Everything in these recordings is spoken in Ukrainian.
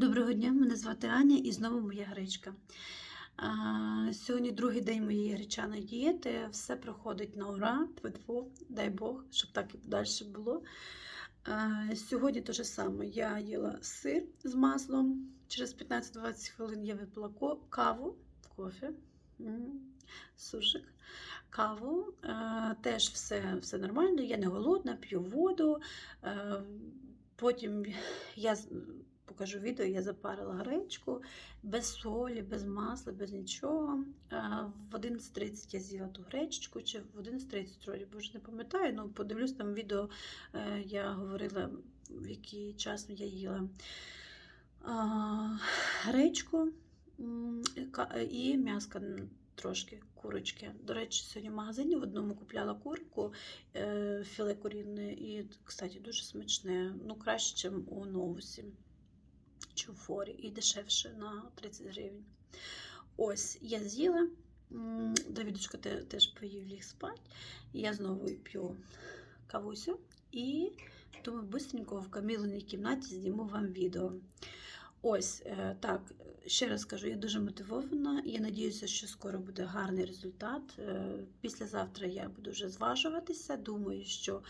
Доброго дня, мене звати Аня і знову моя гречка. Сьогодні другий день моєї гречаної дієти. Все проходить на ура, тьфу дай Бог, щоб так і далі було. Сьогодні те ж саме. Я їла сир з маслом. Через 15-20 хвилин я випила каву, кофе, сушик, каву. Теж все, все нормально, я не голодна, п'ю воду. Потім я покажу відео, я запарила гречку без солі, без масла, без нічого. В 11.30 я з'їла ту гречку, чи в 11.30 вроді, бо вже не пам'ятаю, ну подивлюсь там відео, е, я говорила, в який час я їла гречку і м'яска трошки. Курочки. До речі, сьогодні в магазині в одному купляла курку, е, філе курінне, і, кстати, дуже смачне. Ну, краще, ніж у новусі чи у форі, і дешевше на 30 гривень. Ось, я з'їла. Давідочка теж поїв ліг спать. Я знову п'ю кавусю і думаю, быстренько в каміленій кімнаті зніму вам відео. Ось е, так, ще раз кажу, я дуже мотивована. Я надіюся, що скоро буде гарний результат. Е, Післязавтра я буду вже зважуватися. Думаю, що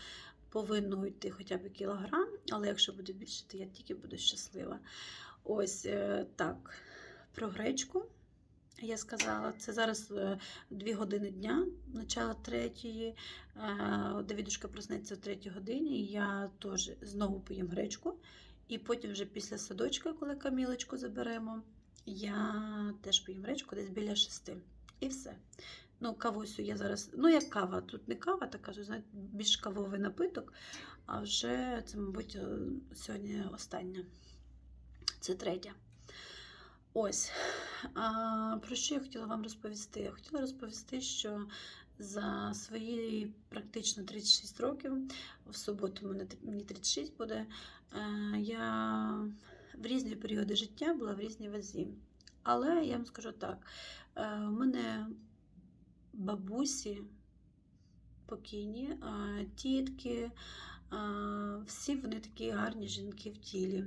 повинно йти хоча б кілограм, але якщо буде більше, то я тільки буду щаслива. Ось е, так, про гречку. Я сказала, це зараз е, 2 години дня, начало третьої. Е, Давідушка проснеться о третій годині. Я теж знову поїм гречку. І потім, вже після садочка, коли камілочку заберемо, я теж поїм гречку десь біля шести. І все. Ну, кавусю я зараз. Ну, як кава, тут не кава, така знаєте, більш кавовий напиток. А вже це, мабуть, е, сьогодні остання. Це третя. Ось. А, про що я хотіла вам розповісти? Я хотіла розповісти, що за свої практично 36 років, в суботу мені 36 буде, е, я в різні періоди життя була в різній вазі. Але я вам скажу так: е, у мене бабусі покійні, е, тітки, е, всі вони такі гарні жінки в тілі.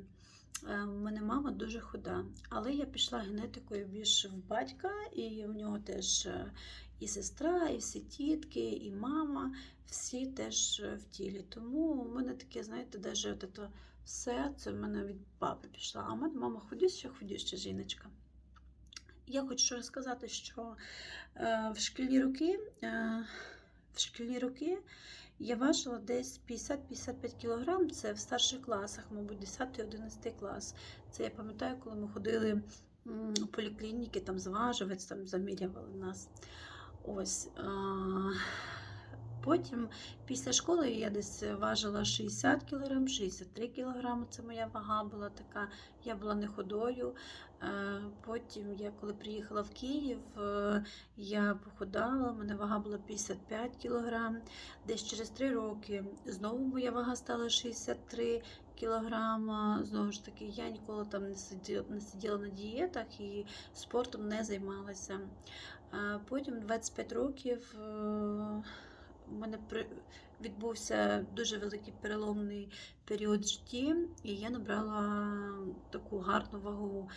Е, У мене мама дуже худа, але я пішла генетикою більш в батька, і в нього теж е, і сестра, і всі тітки, і мама, всі теж е, в тілі. Тому у мене таке, знаєте, навіть от це все це в мене від папи пішла. А у мене мама худюща, худюща жіночка. Я хочу сказати, що е, в шкільні роки, е, в шкільні роки я важила десь 50-55 кг. Це в старших класах, мабуть, 10-11 клас. Це я пам'ятаю, коли ми ходили у поліклініки, там зважувець, там замірювали нас. Ось. Потім після школи я десь важила 60 кг, 63 кг. Це моя вага була така. Я була не ходою. Е, Потім, я коли приїхала в Київ, е, я похудала, у мене вага була 55 кг. Десь через 3 роки знову моя вага стала 63 кілограма. Знову ж таки, я ніколи там не сиділа, не сиділа на дієтах і спортом не займалася. Потім 25 років е, у мене відбувся дуже великий переломний період в житті, і я набрала таку гарну вагу.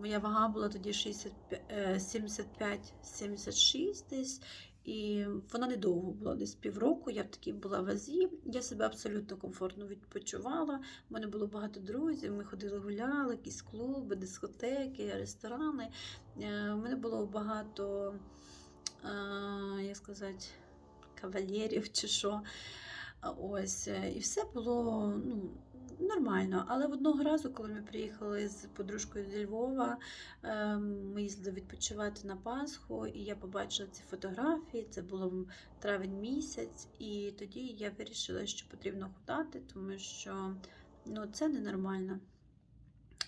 Моя вага була тоді 65, е, 75-76 десь. І вона недовго була, десь півроку. Я в такій була вазі. Я себе абсолютно комфортно відпочивала. У мене було багато друзів. Ми ходили гуляли, якісь клуби, дискотеки, ресторани. Е, У мене було багато, е, як сказати, кавалерів чи що. Ось, е, і все було ну, нормально. Але в одного разу, коли ми приїхали з подружкою зі Львова, е, ми їздили відпочивати на Пасху, і я побачила ці фотографії. Це було травень місяць, і тоді я вирішила, що потрібно худати, тому що ну, це ненормально.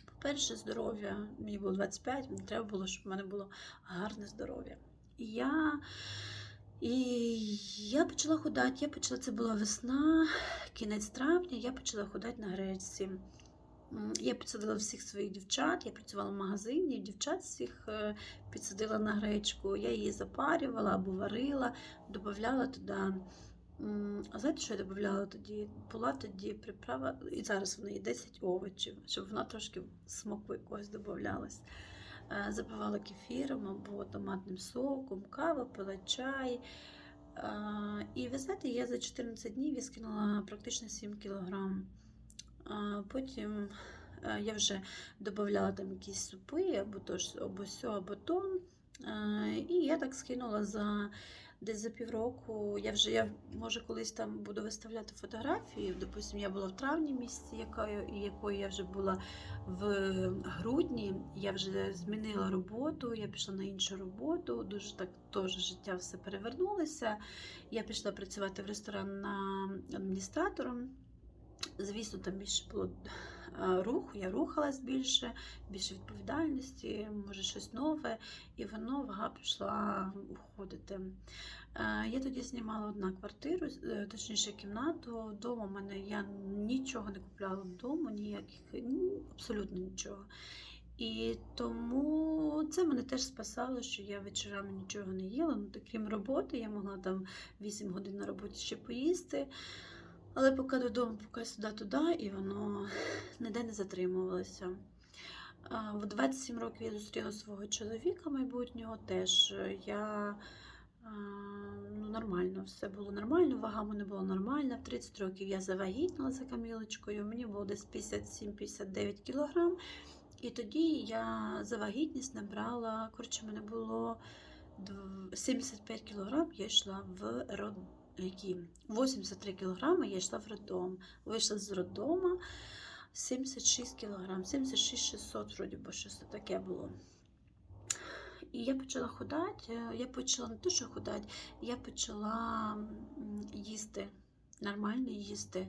По-перше, здоров'я. Мені було 25, мені треба було, щоб в мене було гарне здоров'я. І я і я почала худати. Я почала, це була весна, кінець травня, я почала худати на гречці. Я підсадила всіх своїх дівчат, я працювала в магазині, дівчат всіх е, підсадила на гречку. Я її запарювала або варила, додавала туди А знаєте, що я додавала тоді? Була тоді приправа, і зараз в неї 10 овочів, щоб вона трошки смаку якогось додавалась. Е, Запивала кефіром або томатним соком, кава, пила чай. І ви знаєте, я за 14 днів я скинула практично 7 кілограм. Потім е, я вже додавала там якісь супи, або то або сьо, або то. Е, І я так скинула за десь за півроку. Я вже я може колись там буду виставляти фотографії. Допустим, я була в травні місяці, якою, якою я вже була в грудні. Я вже змінила роботу, я пішла на іншу роботу. Дуже так теж життя все перевернулося. Я пішла працювати в ресторан на адміністратором. Звісно, там більше було руху, я рухалась більше, більше відповідальності, може щось нове, і воно вага пішла уходити. Е, Я тоді знімала одна квартиру, е, точніше кімнату. Вдома в мене я нічого не купляла вдома, ніяких, абсолютно нічого. І тому це мене теж спасало, що я вечорами нічого не їла. Ну, крім роботи, я могла там 8 годин на роботі ще поїсти. Але поки додому, поки сюди-туди, і воно ніде не затримувалося. В 27 років я зустріла свого чоловіка майбутнього теж. Я ну, нормально, все було нормально, вага мене була нормальна. В 30 років я завагітніла за камілочкою, мені було десь 57-59 кілограм. І тоді я за вагітність набрала, коротше, мене було 75 кілограм, я йшла в род... які? 83 кілограми я йшла в роддом. Вийшла з роддома 76 кілограм, 76 600, вроді би, щось таке було. І я почала худати, я почала не те, що худати, я почала їсти, нормально їсти.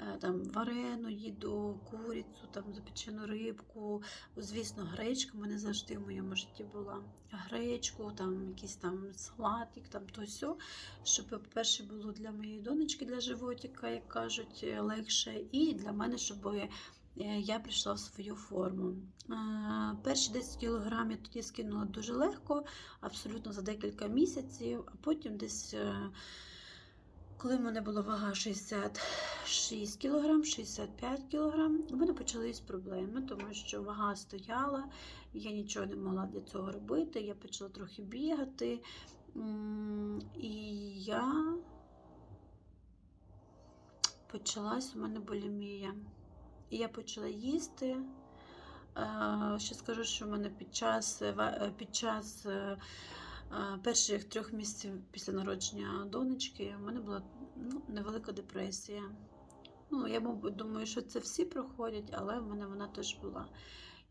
Е, Там варену їду, курицю, там запечену рибку. Звісно, гречка в мене завжди в моєму житті була. Гречку, там якийсь там салатик, там то сьо, щоб, по-перше, було для моєї донечки, для животика, як кажуть, е, легше, і для мене, щоб е, я прийшла в свою форму. Перші 10 кг я тоді скинула дуже легко, абсолютно за декілька місяців, а потім десь. Коли в мене була вага 66 кг, 65 кг, у мене почались проблеми, тому що вага стояла, я нічого не могла для цього робити. Я почала трохи бігати, і я почалась у мене булімія. І я почала їсти. Е, Ще скажу, що в мене під час, під час е, перших трьох місяців після народження донечки в мене була ну, невелика депресія. Ну, я думаю, що це всі проходять, але в мене вона теж була.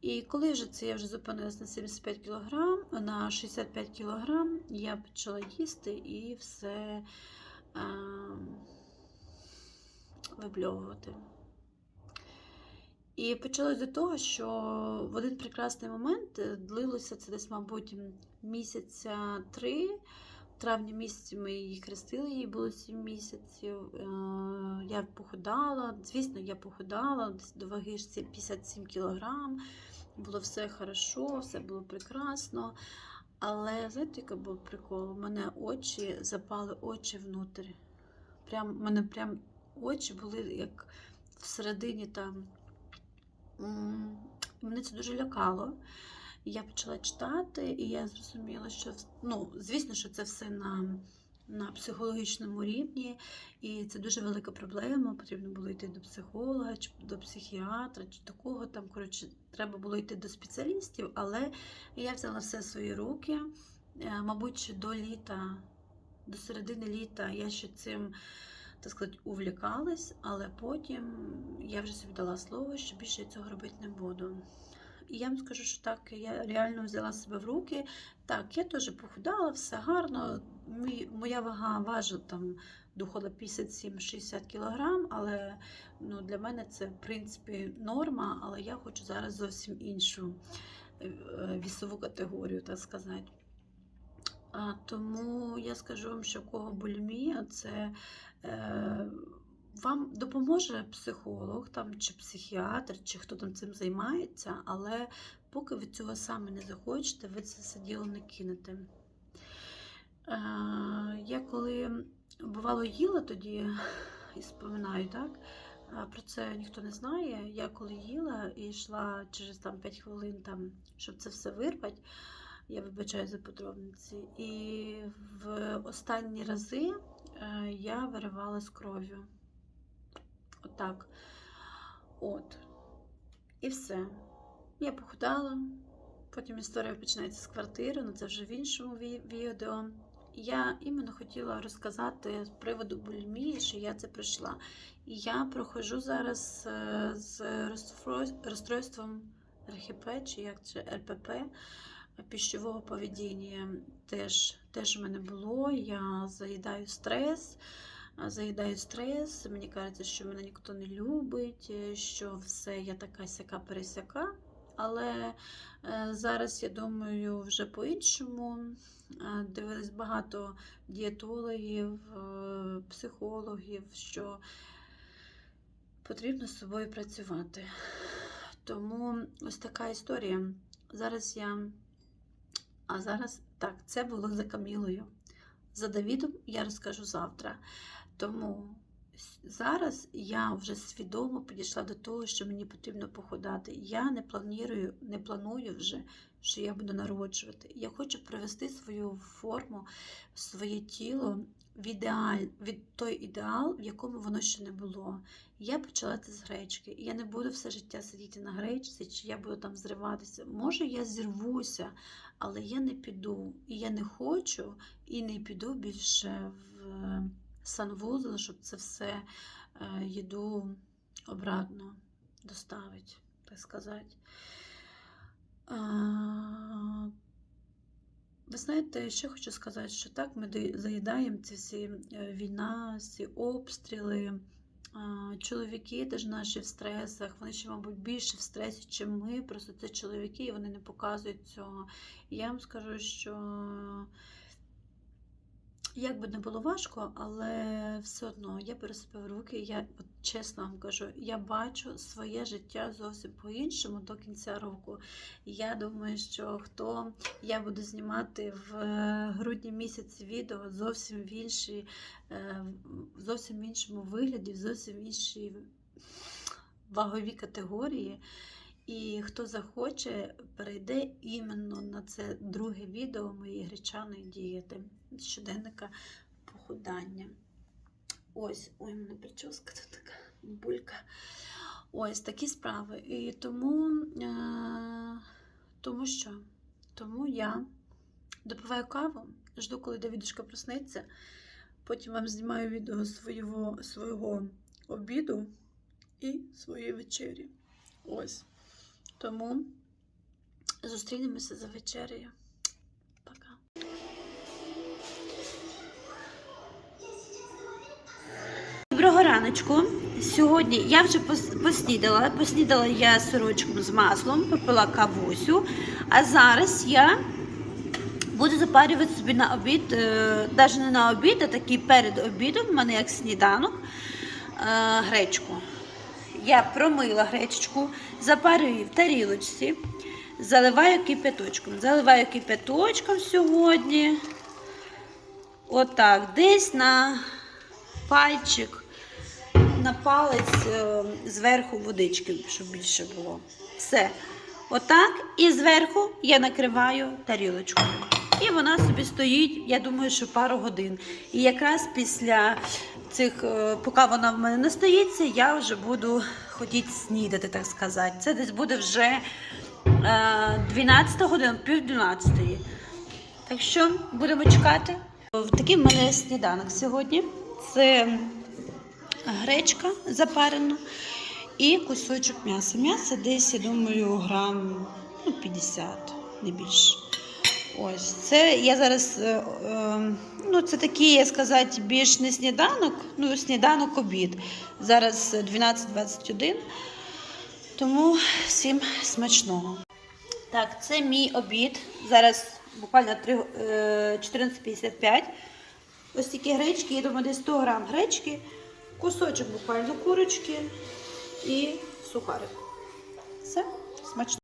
І коли вже це я вже зупинилась на 75 кг, на 65 кг, я почала їсти і все е, вибльовувати. І почалось до того, що в один прекрасний момент е, длилося це десь, мабуть, місяця три. В травні місяці ми її хрестили, їй було 7 місяців. Е, Я похудала. Звісно, я похудала до ваги ж 57 кілограм. Було все хорошо, все було прекрасно. Але знаєте, який був прикол? У мене очі запали очі внутрі. Прям, у мене прям очі були як всередині там. Мене це дуже лякало. Я почала читати, і я зрозуміла, що ну, звісно, що це все на, на психологічному рівні, і це дуже велика проблема. Потрібно було йти до психолога, чи до психіатра, чи до кого там. Коротше, треба було йти до спеціалістів, але я взяла все в свої руки. Е, Мабуть, до літа, до середини літа я ще цим так сказати, увлікалась, але потім я вже собі дала слово, що більше я цього робити не буду. І я вам скажу, що так, я реально взяла себе в руки. Так, я теж похудала, все гарно. Моя вага важила там доходила 57-60 кг, але ну, для мене це, в принципі, норма, але я хочу зараз зовсім іншу е, вісову категорію, так сказати. Тому я скажу вам, що кого булімія, це е, вам допоможе психолог там, чи психіатр, чи хто там цим займається, але поки ви цього саме не захочете, ви це все діло не кинете. Е, я коли бувало їла тоді, і споминаю, так? Про це ніхто не знає. Я коли їла і йшла через там 5 хвилин, там, щоб це все вирвати, я вибачаю за подробниці. І в останні рази е, я виривала з кров'ю. Отак. От. І все. Я похудала. Потім історія починається з квартири, але це вже в іншому відео. Я іменно хотіла розказати з приводу бульмії, що я це пройшла. І я проходжу зараз е, з розстройством РХП, чи як це РПП, пищового поведіння. Теж, теж в мене було. Я заїдаю стрес. Заїдаю стрес, мені кажеться, що мене ніхто не любить, е, що все я така сяка пересяка. Але е, зараз я думаю вже по-іншому. Дивились багато дієтологів, е, психологів, що потрібно з собою працювати. Тому ось така історія. Зараз я. А зараз так, це було за Камілою. За Давідом я розкажу завтра. Тому зараз я вже свідомо підійшла до того, що мені потрібно походати. Я не планую, не планую вже, що я буду народжувати. Я хочу привести свою форму, своє тіло в ідеаль, від той ідеал, в якому воно ще не було. Я почала це з гречки. І я не буду все життя сидіти на гречці, чи я буду там зриватися. Може, я зірвуся, але я не піду. І я не хочу, і не піду більше в санвузол, щоб це все е, їду обратно доставити, так сказати. Ви знаєте, ще хочу сказати, що так ми заїдаємо ці всі е, війна, всі обстріли. Чоловіки теж наші в стресах, вони ще, мабуть, більше в стресі, ніж ми. Просто це чоловіки, і вони не показують цього. І я вам скажу, що як би не було важко, але все одно я беру себе в руки. Я от, чесно вам кажу, я бачу своє життя зовсім по-іншому до кінця року. Я думаю, що хто я буду знімати в е, грудні місяці відео зовсім в іншій, е, в зовсім іншому вигляді, в зовсім іншій ваговій категорії. І хто захоче, перейде іменно на це друге відео моєї гречаної дієти, щоденника похудання. Ось, ой, мене прическа тут така булька. Ось такі справи. І тому, е- тому що? Тому я допиваю каву, жду, коли Давідушка проснеться. Потім вам знімаю відео свого, свого обіду і своєї вечері. Ось. Тому зустрінемося за вечерею. Пока. Доброго раночку. Сьогодні я вже поснідала. Поснідала я сирочком з маслом, попила кавусю. А зараз я буду запарювати собі на обід, навіть не на обід, а такий перед обідом, в мене як сніданок, е, гречку. Я промила гречечку, запарюю її в тарілочці, заливаю кипяточком. Заливаю кипяточком сьогодні. Отак, десь на пальчик, на палець е, зверху водички, щоб більше було. Все. Отак. І зверху я накриваю тарілочкою. І вона собі стоїть, я думаю, що пару годин. І якраз після цих, е, поки вона в мене настоїться, я вже буду ходити снідати, так сказати. Це десь буде вже е, 12 година, пів 12. Так що будемо чекати. Такий в мене сніданок сьогодні. Це гречка запарена і кусочок м'яса. М'ясо десь, я думаю, грам ну, 50, не більше. Ось це я зараз, е, е, ну це такий, я сказати, більш не сніданок, ну сніданок обід. Зараз 12.21. Тому всім смачного. Так, це мій обід. Зараз буквально три- е, 14.55. Ось такі гречки, я думаю, десь 100 грам гречки, кусочок буквально курочки і сухарик. Все, смачно.